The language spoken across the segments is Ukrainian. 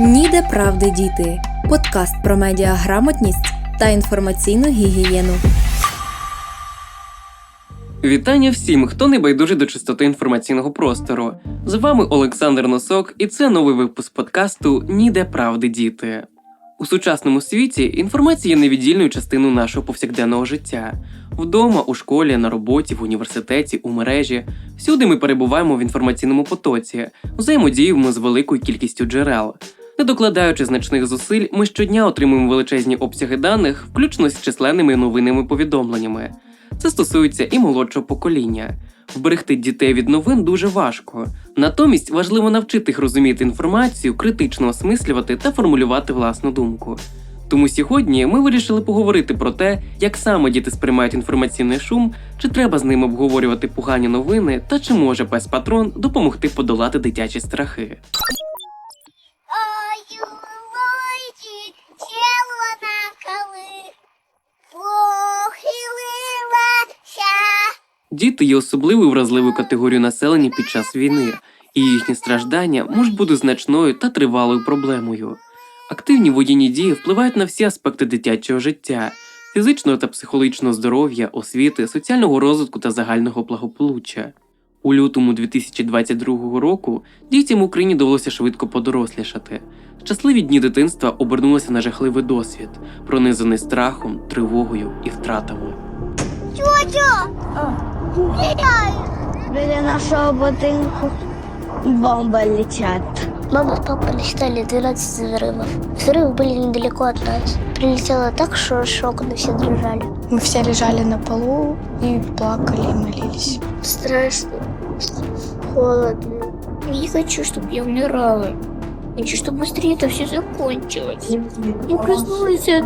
Ніде правди діти. Подкаст про медіаграмотність та інформаційну гігієну. Вітання всім, хто не байдужий до чистоти інформаційного простору. З вами Олександр Носок, і це новий випуск подкасту Ніде правди діти. У сучасному світі інформація є невіддільною частиною нашого повсякденного життя. Вдома, у школі, на роботі, в університеті, у мережі. Всюди ми перебуваємо в інформаційному потоці, взаємодіємо з великою кількістю джерел. Не докладаючи значних зусиль, ми щодня отримуємо величезні обсяги даних, включно з численними новинними повідомленнями. Це стосується і молодшого покоління. Вберегти дітей від новин дуже важко. Натомість важливо навчити їх розуміти інформацію, критично осмислювати та формулювати власну думку. Тому сьогодні ми вирішили поговорити про те, як саме діти сприймають інформаційний шум, чи треба з ними обговорювати погані новини, та чи може пес патрон допомогти подолати дитячі страхи. Діти є особливою вразливою категорією населення під час війни, і їхні страждання можуть бути значною та тривалою проблемою. Активні воєнні дії впливають на всі аспекти дитячого життя, фізичного та психологічного здоров'я, освіти, соціального розвитку та загального благополуччя. У лютому 2022 року дітям в Україні довелося швидко подорослішати. Щасливі дні дитинства обернулися на жахливий досвід, пронизаний страхом, тривогою і втратами. Тьотя. Біля нашого будинку бомби летять. Мама с папой насчитали 12 взрывов. Взрывы были недалеко от нас. Прилетело так, что аж окна все дрожали. Мы все лежали на полу и плакали и молились. Страшно, холодно. Не хочу, чтобы я умирала. Хочу, чтобы быстрее это все закончилось. Я проснулась от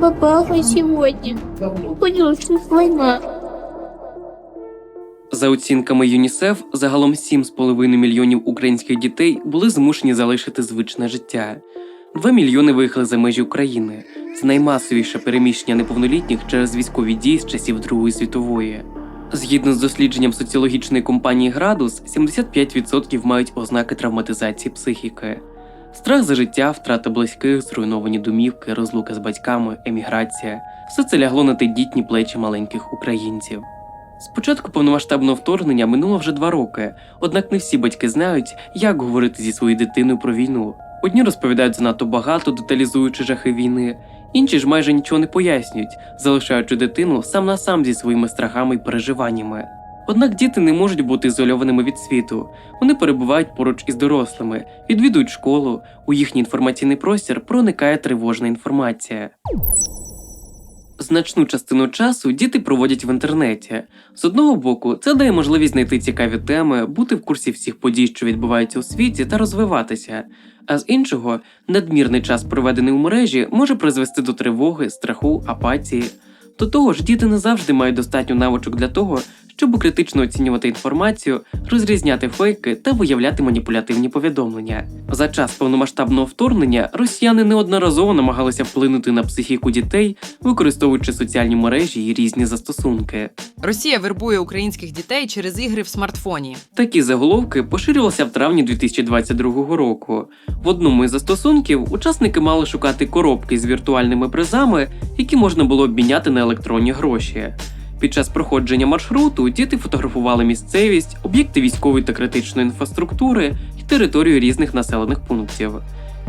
бабаха сегодня. Я поняла, что это война. За оцінками ЮНІСЕФ, загалом 7,5 мільйонів українських дітей були змушені залишити звичне життя. 2 мільйони виїхали за межі України. Це наймасовіше переміщення неповнолітніх через військові дії з часів Другої світової. Згідно з дослідженням соціологічної компанії Градус, 75% мають ознаки травматизації психіки. Страх за життя, втрата близьких, зруйновані домівки, розлука з батьками, еміграція все це лягло на тендітні плечі маленьких українців. З початку повномасштабного вторгнення минуло вже два роки, однак не всі батьки знають, як говорити зі своєю дитиною про війну. Одні розповідають занадто багато, деталізуючи жахи війни, інші ж майже нічого не пояснюють, залишаючи дитину сам на сам зі своїми страхами і переживаннями. Однак діти не можуть бути ізольованими від світу. Вони перебувають поруч із дорослими, відвідують школу, у їхній інформаційний простір проникає тривожна інформація. Значну частину часу діти проводять в інтернеті. З одного боку, це дає можливість знайти цікаві теми, бути в курсі всіх подій, що відбуваються у світі, та розвиватися. А з іншого, надмірний час, проведений у мережі, може призвести до тривоги, страху, апатії. До того ж, діти не завжди мають достатньо навичок для того, щоб критично оцінювати інформацію, розрізняти фейки та виявляти маніпулятивні повідомлення. За час повномасштабного вторгнення росіяни неодноразово намагалися вплинути на психіку дітей, використовуючи соціальні мережі і різні застосунки. Росія вербує українських дітей через ігри в смартфоні. Такі заголовки поширювалися в травні 2022 року. В одному із застосунків учасники мали шукати коробки з віртуальними призами, які можна було обміняти на електронні гроші. Під час проходження маршруту діти фотографували місцевість, об'єкти військової та критичної інфраструктури і територію різних населених пунктів.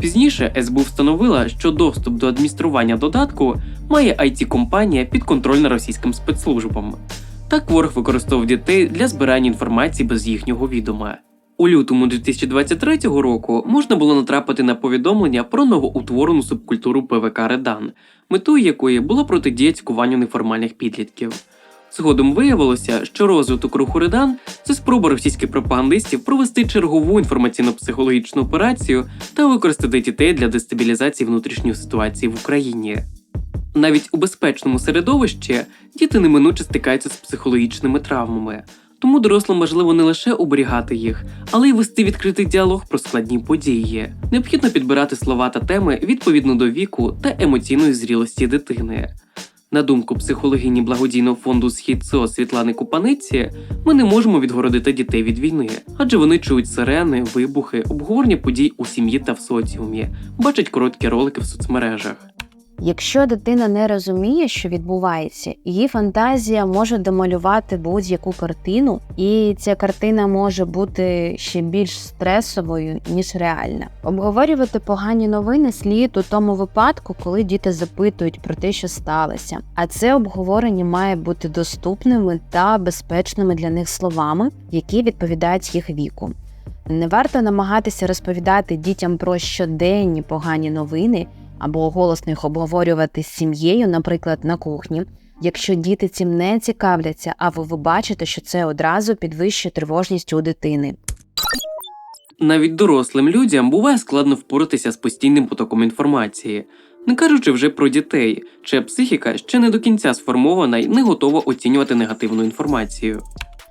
Пізніше СБУ встановила, що доступ до адміністрування додатку має it компанія підконтрольна російським спецслужбам. Так ворог використовував дітей для збирання інформації без їхнього відома. У лютому 2023 року можна було натрапити на повідомлення про новоутворену субкультуру ПВК Редан, метою якої було протидія цькуванню неформальних підлітків. Згодом виявилося, що розвиток руху Редан це спроба російських пропагандистів провести чергову інформаційно-психологічну операцію та використати дітей для дестабілізації внутрішньої ситуації в Україні. Навіть у безпечному середовищі діти неминуче стикаються з психологічними травмами, тому дорослим важливо не лише оберігати їх, але й вести відкритий діалог про складні події. Необхідно підбирати слова та теми відповідно до віку та емоційної зрілості дитини. На думку психологині благодійного фонду Схід СО Світлани Купаниці, ми не можемо відгородити дітей від війни, адже вони чують сирени, вибухи, обговорення подій у сім'ї та в соціумі, бачать короткі ролики в соцмережах. Якщо дитина не розуміє, що відбувається, її фантазія може домалювати будь-яку картину, і ця картина може бути ще більш стресовою ніж реальна. Обговорювати погані новини слід у тому випадку, коли діти запитують про те, що сталося. А це обговорення має бути доступними та безпечними для них словами, які відповідають їх віку. Не варто намагатися розповідати дітям про щоденні погані новини або голосно їх обговорювати з сім'єю, наприклад, на кухні. Якщо діти цим не цікавляться, а ви, ви бачите, що це одразу підвищує тривожність у дитини. Навіть дорослим людям буває складно впоратися з постійним потоком інформації, не кажучи вже про дітей, чия психіка ще не до кінця сформована і не готова оцінювати негативну інформацію.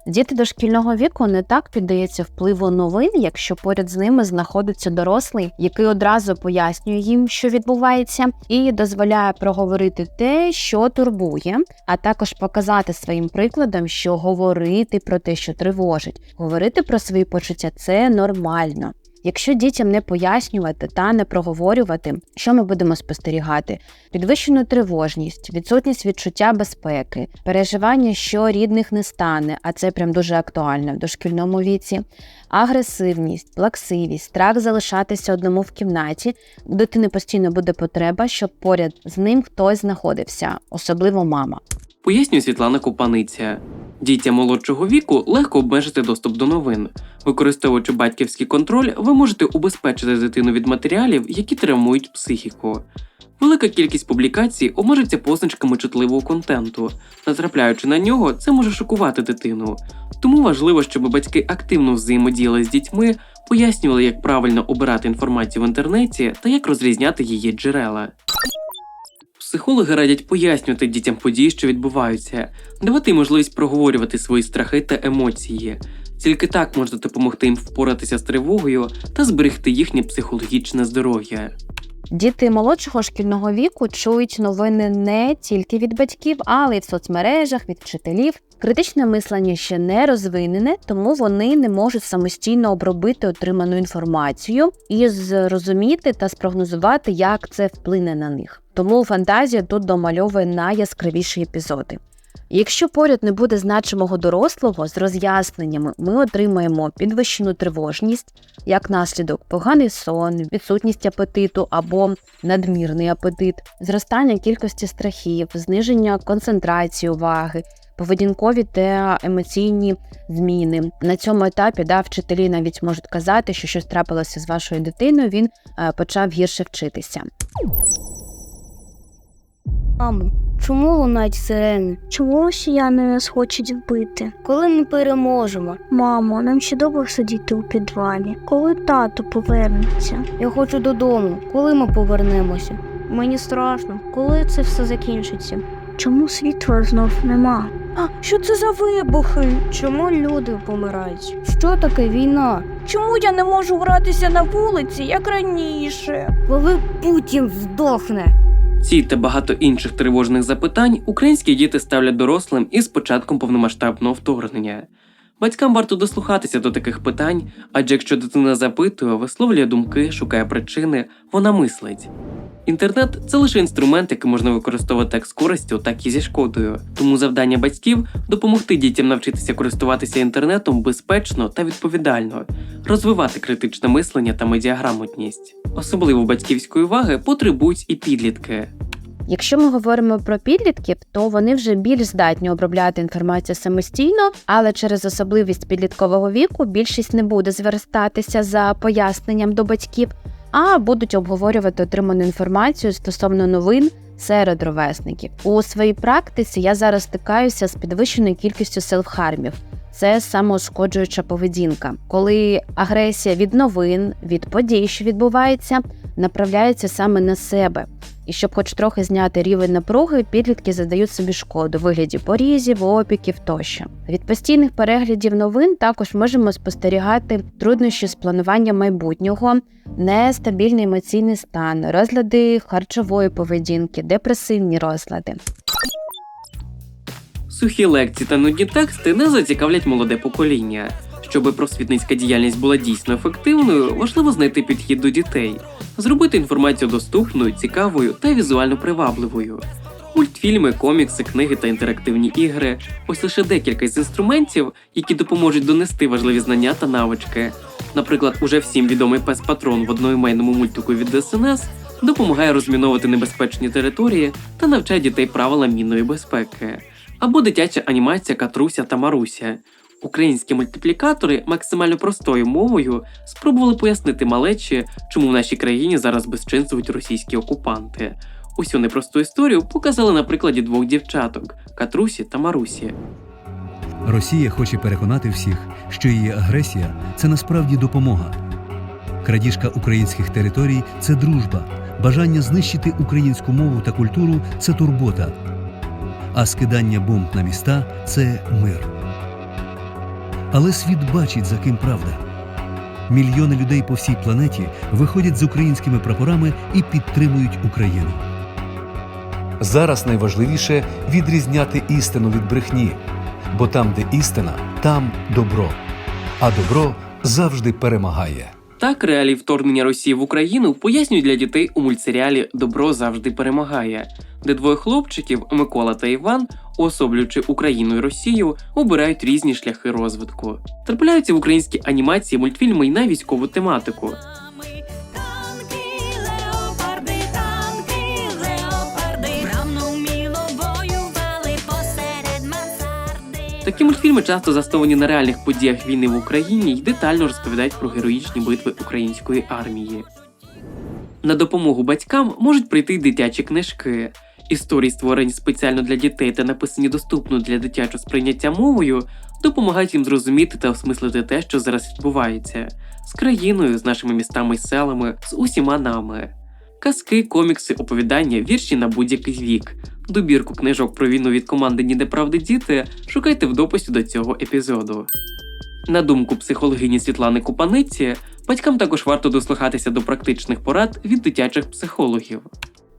Діти дошкільного віку не так піддаються впливу новин, якщо поряд з ними знаходиться дорослий, який одразу пояснює їм, що відбувається, і дозволяє проговорити те, що турбує, а також показати своїм прикладом, що говорити про те, що тривожить, говорити про свої почуття це нормально. Якщо дітям не пояснювати та не проговорювати, що ми будемо спостерігати: підвищену тривожність, відсутність відчуття безпеки, переживання, що рідних не стане, а це прям дуже актуально в дошкільному віці, агресивність, плаксивість, страх залишатися одному в кімнаті. У дитини постійно буде потреба, щоб поряд з ним хтось знаходився, особливо мама. Пояснює Світлана Копаниця. Дітям молодшого віку легко обмежити доступ до новин. Використовуючи батьківський контроль, ви можете убезпечити дитину від матеріалів, які травмують психіку. Велика кількість публікацій обмежиться позначками чутливого контенту. Натрапляючи на нього, це може шокувати дитину. Тому важливо, щоб батьки активно взаємодіяли з дітьми, пояснювали, як правильно обирати інформацію в інтернеті та як розрізняти її джерела. Психологи радять пояснювати дітям події, що відбуваються, давати можливість проговорювати свої страхи та емоції. Тільки так можна допомогти їм впоратися з тривогою та зберегти їхнє психологічне здоров'я. Діти молодшого шкільного віку чують новини не тільки від батьків, але й в соцмережах, від вчителів. Критичне мислення ще не розвинене, тому вони не можуть самостійно обробити отриману інформацію і зрозуміти та спрогнозувати, як це вплине на них. Тому фантазія тут домальовує найяскравіші епізоди. Якщо поряд не буде значимого дорослого з роз'ясненнями, ми отримаємо підвищену тривожність, як наслідок поганий сон, відсутність апетиту або надмірний апетит, зростання кількості страхів, зниження концентрації уваги, поведінкові та емоційні зміни. На цьому етапі да, вчителі навіть можуть казати, що щось трапилося з вашою дитиною, він е, почав гірше вчитися. Мамо, чому лунають сирени? Чому росіяни нас хочуть вбити? Коли ми переможемо? Мамо, нам ще довго сидіти у підвалі. Коли тато повернеться? Я хочу додому. Коли ми повернемося? Мені страшно. Коли це все закінчиться? Чому світла знов нема? А що це за вибухи? Чому люди помирають? Що таке війна? Чому я не можу гратися на вулиці, як раніше? Коли Путін здохне? Ці та багато інших тривожних запитань українські діти ставлять дорослим із початком повномасштабного вторгнення. Батькам варто дослухатися до таких питань, адже якщо дитина запитує, висловлює думки, шукає причини, вона мислить. Інтернет це лише інструмент, який можна використовувати як з користю, так і зі шкодою. Тому завдання батьків допомогти дітям навчитися користуватися інтернетом безпечно та відповідально, розвивати критичне мислення та медіаграмотність. Особливо батьківської уваги потребують і підлітки. Якщо ми говоримо про підлітків, то вони вже більш здатні обробляти інформацію самостійно, але через особливість підліткового віку більшість не буде звертатися за поясненням до батьків, а будуть обговорювати отриману інформацію стосовно новин серед ровесників. У своїй практиці я зараз стикаюся з підвищеною кількістю селфхармів. Це самоушкоджуюча поведінка, коли агресія від новин, від подій, що відбувається, направляється саме на себе. І щоб хоч трохи зняти рівень напруги, підлітки задають собі шкоду у вигляді порізів, опіків тощо. Від постійних переглядів новин також можемо спостерігати труднощі з плануванням майбутнього, нестабільний емоційний стан, розлади харчової поведінки, депресивні розлади. Сухі лекції та нудні тексти не зацікавлять молоде покоління. Щоби просвітницька діяльність була дійсно ефективною, важливо знайти підхід до дітей, зробити інформацію доступною, цікавою та візуально привабливою. Мультфільми, комікси, книги та інтерактивні ігри ось лише декілька з інструментів, які допоможуть донести важливі знання та навички. Наприклад, уже всім відомий пес Патрон в одноіменному мультику від ДСНС допомагає розміновувати небезпечні території та навчає дітей правилам мінної безпеки. Або дитяча анімація Катруся та Маруся. Українські мультиплікатори максимально простою мовою спробували пояснити малечі, чому в нашій країні зараз безчинствують російські окупанти. Усю непросту історію показали на прикладі двох дівчаток Катрусі та Марусі. Росія хоче переконати всіх, що її агресія це насправді допомога. Крадіжка українських територій це дружба, бажання знищити українську мову та культуру це турбота, а скидання бомб на міста це мир. Але світ бачить, за ким правда. Мільйони людей по всій планеті виходять з українськими прапорами і підтримують Україну. Зараз найважливіше відрізняти істину від брехні, бо там, де істина, там добро, а добро завжди перемагає. Так, реалії вторгнення Росії в Україну пояснюють для дітей у мультсеріалі Добро завжди перемагає, де двоє хлопчиків Микола та Іван, уособлюючи Україну і Росію, обирають різні шляхи розвитку. Трапляються в українській анімації мультфільми й на військову тематику. Такі мультфільми часто засновані на реальних подіях війни в Україні й детально розповідають про героїчні битви української армії. На допомогу батькам можуть прийти дитячі книжки. Історії, створені спеціально для дітей та написані доступно для дитячого сприйняття мовою, допомагають їм зрозуміти та осмислити те, що зараз відбувається, з країною, з нашими містами й селами, з усіма нами. Казки, комікси, оповідання, вірші на будь-який вік. Добірку книжок про війну від команди Ніде правди діти шукайте в дописі до цього епізоду. На думку психологині Світлани Купаниці, батькам також варто дослухатися до практичних порад від дитячих психологів.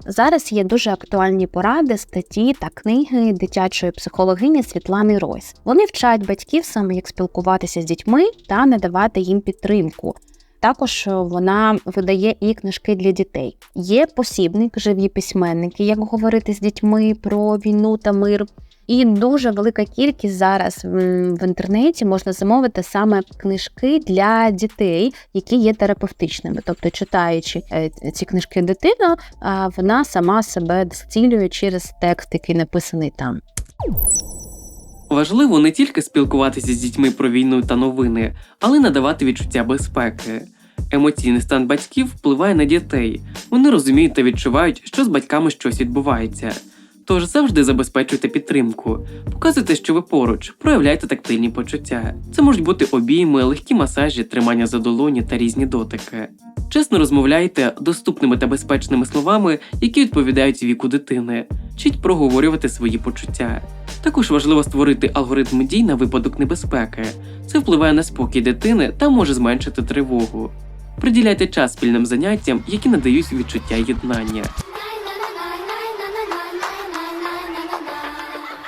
Зараз є дуже актуальні поради, статті та книги дитячої психологині Світлани Ройс. Вони вчать батьків саме як спілкуватися з дітьми та надавати їм підтримку. Також е, вона видає і книжки для дітей. Є посібник, живі письменники, як говорити з дітьми про війну та мир. І дуже велика кількість зараз в інтернеті можна замовити саме книжки для дітей, які є терапевтичними. Тобто, читаючи е, ці книжки дитина, вона сама себе зцілює через текст, який написаний там. Важливо не тільки спілкуватися з дітьми про війну та новини, але й надавати відчуття безпеки. Емоційний стан батьків впливає на дітей. Вони розуміють та відчувають, що з батьками щось відбувається. Тож завжди забезпечуйте підтримку, показуйте, що ви поруч, проявляйте тактильні почуття. Це можуть бути обійми, легкі масажі, тримання за долоні та різні дотики. Чесно розмовляйте доступними та безпечними словами, які відповідають віку дитини, вчіть проговорювати свої почуття. Також важливо створити алгоритм дій на випадок небезпеки. Це впливає на спокій дитини та може зменшити тривогу. Приділяйте час спільним заняттям, які надають відчуття єднання.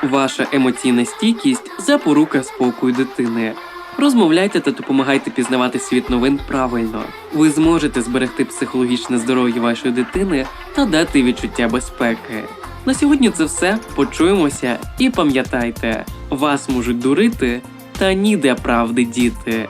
Ваша емоційна стійкість запорука спокою дитини. Розмовляйте та допомагайте пізнавати світ новин правильно. Ви зможете зберегти психологічне здоров'я вашої дитини та дати відчуття безпеки. На сьогодні це все. Почуємося і пам'ятайте, вас можуть дурити, та ніде правди діти.